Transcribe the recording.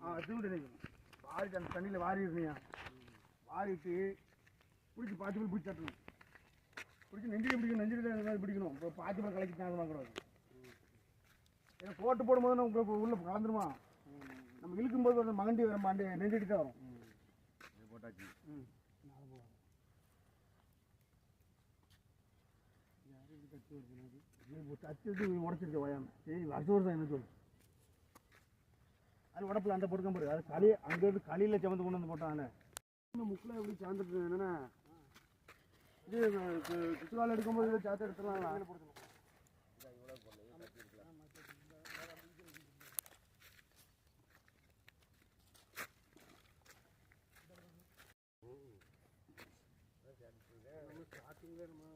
ஆ திரும்ப நிற்கணும் வாரிட்டு அந்த தண்ணியில் வாரி இருக்கீங்க வாரிட்டு பிடிச்சி பாத்தி போய் பிடிச்சி தட்டணும். பிடிச்சி நெஞ்சில் பிடிக்கணும் நெஞ்சில் அந்த மாதிரி பிடிக்கணும். இப்போ பாத்தி போய் கலக்கி தான் வாங்கக்கூடாது ஏன்னா போட்டு போடும்போது உங்களுக்கு உள்ள கலந்துருமா? நம்ம இழுக்கும் போது அந்த மகண்டி வர மாண்டி நெஞ்சடி தான் வரும். போட்டாச்சு. ம். தச்சு உடச்சிருக்க வயாம. சரி வருஷம் வருஷம் என்ன சொல்லு அது உடப்புல அந்த பொருக்கம் பாரு. அது களி அங்கேருந்து களியில் சமந்து கொண்டு வந்து இந்த முக்கில் எப்படி சார்ந்துட்டு என்னன்னா இது குத்துவால் எடுக்கும்போது சாத்து எடுத்துடலாம் ஸ்டார்டிங்கில் நம்ம